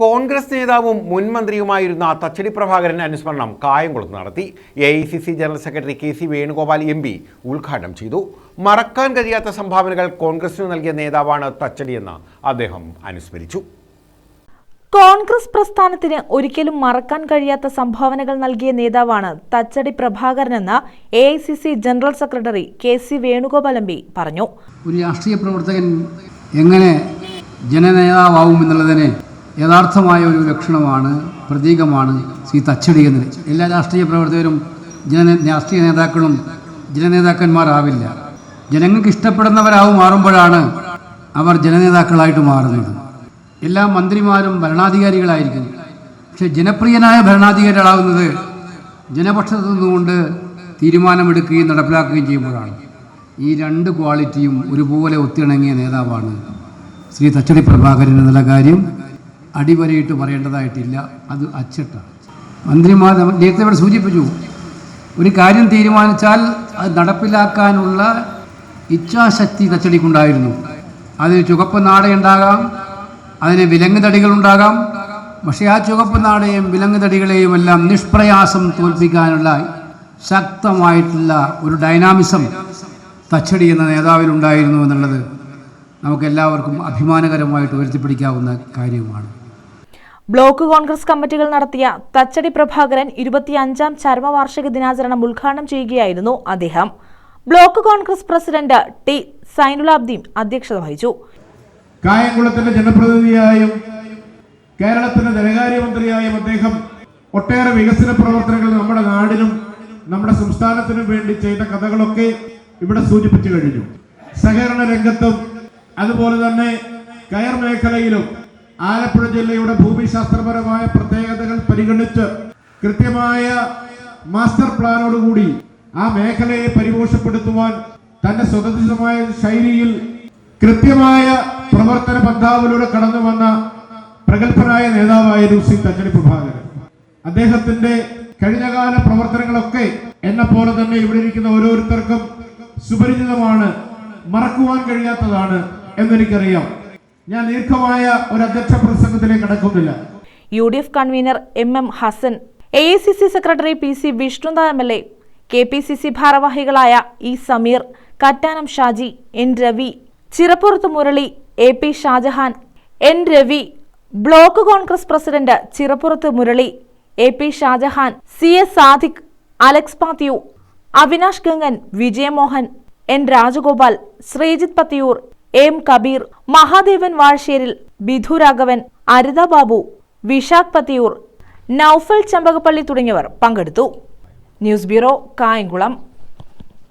കോൺഗ്രസ് നേതാവും മുൻ മന്ത്രിയുമായിരുന്ന തച്ചടി പ്രഭാകരൻ അനുസ്മരണം കായംകുളത്ത് നടത്തി. A I C C general secretary K C Venugopal M P ഉദ്ഘാടനം ചെയ്തു. മറക്കാൻ കഴിയാത്ത സംഭാവനകൾ കോൺഗ്രസിന് നൽകിയ നേതാവാണ് തച്ചടിയെന്ന് അദ്ദേഹം അനുസ്മരിച്ചു. കോൺഗ്രസ് പ്രസ്ഥാനത്തിന് ഒരിക്കലും മറക്കാൻ കഴിയാത്ത സംഭാവനകൾ നൽകിയ നേതാവാണ് Thachadi പ്രഭാകരനെന്ന് A I C C general secretary K C Venugopal M P പറഞ്ഞു. ഒരു രാഷ്ട്രീയ പ്രവർത്തകൻ എങ്ങനെ ജനനേതാവാകും എന്നുള്ളതിന് യഥാർത്ഥമായ ഒരു ലക്ഷണമാണ് പ്രതീകമാണ് സി തച്ചടി എന്നത് എല്ലാ രാഷ്ട്രീയ പ്രവർത്തകരും ജന രാഷ്ട്രീയ നേതാക്കളും ജനനേതാക്കന്മാരാവില്ല ജനങ്ങൾക്ക് ഇഷ്ടപ്പെടുന്നവരാവും മാറുമ്പോഴാണ് അവർ ജനനേതാക്കളായിട്ട് മാറുന്നത്. എല്ലാ മന്ത്രിമാരും ഭരണാധികാരികളായിരിക്കും. പക്ഷെ ജനപ്രിയനായ ഭരണാധികാരികളാവുന്നത് ജനപക്ഷത്തു നിന്നുകൊണ്ട് തീരുമാനമെടുക്കുകയും നടപ്പിലാക്കുകയും ചെയ്യുമ്പോഴാണ്. ഈ രണ്ട് ക്വാളിറ്റിയും ഒരുപോലെ ഒത്തിണങ്ങിയ നേതാവാണ് ശ്രീ തച്ചടി പ്രഭാകരൻ എന്നുള്ള കാര്യം അടിവരയിട്ട് പറയേണ്ടതായിട്ടില്ല. അത് അച്ചട്ടാണ്. മന്ത്രിമാർ നേരത്തെ ഇവിടെ സൂചിപ്പിച്ചു. ഒരു കാര്യം തീരുമാനിച്ചാൽ അത് നടപ്പിലാക്കാനുള്ള ഇച്ഛാശക്തി തച്ചടിക്കുണ്ടായിരുന്നു അതിന് ചുവപ്പ് നാടയുണ്ടാകാം അതിന് വിലങ്ങ് തടികളുണ്ടാകാം പക്ഷേ ആ ചുവപ്പ് നാടയും വിലങ്ങ് തടികളെയും എല്ലാം നിഷ്പ്രയാസം തോൽപ്പിക്കാനുള്ള ശക്തമായിട്ടുള്ള ഒരു ഡൈനാമിസം തച്ചടി എന്ന നേതാവിലുണ്ടായിരുന്നു എന്നുള്ളത് നമുക്കെല്ലാവർക്കും അഭിമാനകരമായിട്ട് ഉയർത്തിപ്പിടിക്കാവുന്ന കാര്യമാണ് ബ്ലോക്ക് കോൺഗ്രസ് കമ്മിറ്റികൾ നടത്തിയ തച്ചടി പ്രഭാകരൻ ഇരുപത്തിയഞ്ചാം ചരമവാർഷിക ദിനാചരണം ഉദ്ഘാടനം ചെയ്യുകയായിരുന്നു അദ്ദേഹം. Block Congress president T Zainulabdeen അധ്യക്ഷത വഹിച്ചു. കായംകുളത്തിന്റെ ജനപ്രതിനിധിയായും കേരളത്തിന്റെ ധനകാര്യമന്ത്രിയായും അദ്ദേഹം ഒട്ടേറെ വികസന പ്രവർത്തനങ്ങൾ നമ്മുടെ നാടിനും നമ്മുടെ സംസ്ഥാനത്തിനും വേണ്ടി ചെയ്ത കഥകളൊക്കെ ഇവിടെ സൂചിപ്പിച്ചു കഴിഞ്ഞു. സഹകരണ രംഗത്തും അതുപോലെ തന്നെ കയർ മേഖലയിലും ആലപ്പുഴ ജില്ലയുടെ ഭൂമിശാസ്ത്രപരമായ പ്രത്യേകതകൾ പരിഗണിച്ച് കൃത്യമായ മാസ്റ്റർ പ്ലാനോടുകൂടി ആ മേഖലയെ പരിപോഷപ്പെടുത്തുവാൻ തന്റെ സ്വതന്ത്രമായ ശൈലിയിൽ കൃത്യമായ പ്രവർത്തന പന്ഥാവിലൂടെ കടന്നു വന്ന പ്രഗത്ഭനായ നേതാവായിരുന്നു സി തച്ചടി പ്രഭാകരൻ. അദ്ദേഹത്തിന്റെ കഴിഞ്ഞകാല പ്രവർത്തനങ്ങളൊക്കെ എന്നെ പോലെ തന്നെ ഇവിടെ ഇരിക്കുന്ന ഓരോരുത്തർക്കും സുപരിചിതമാണ് മറക്കുവാൻ കഴിയാത്തതാണ് എന്നെനിക്കറിയാം. ഞാൻ ദീർഘമായ ഒരു അധ്യക്ഷ പ്രസംഗത്തിലേക്ക് കടക്കുന്നില്ല. U D F convener M M Hassan A I C C secretary P C Vishnunath M L A K P C C ഭാരവാഹികളായ E Sameer Kattanam Shaji N Ravi Chirappurath Murali A P Shajahan N Ravi block Congress president Chirappurath Murali A P Shajahan C S Sadiq Alex Pathyu Avinash Gangan Vijayamohan N Rajagopal Sreejith Pathiyoor M Kabeer Mahadevan Vazhasseril Bidhu Raghavan Babu Vishakh Pathiyoor Noufal Champakappally തുടങ്ങിയവർ പങ്കെടുത്തു. News bureau Kayamkulam.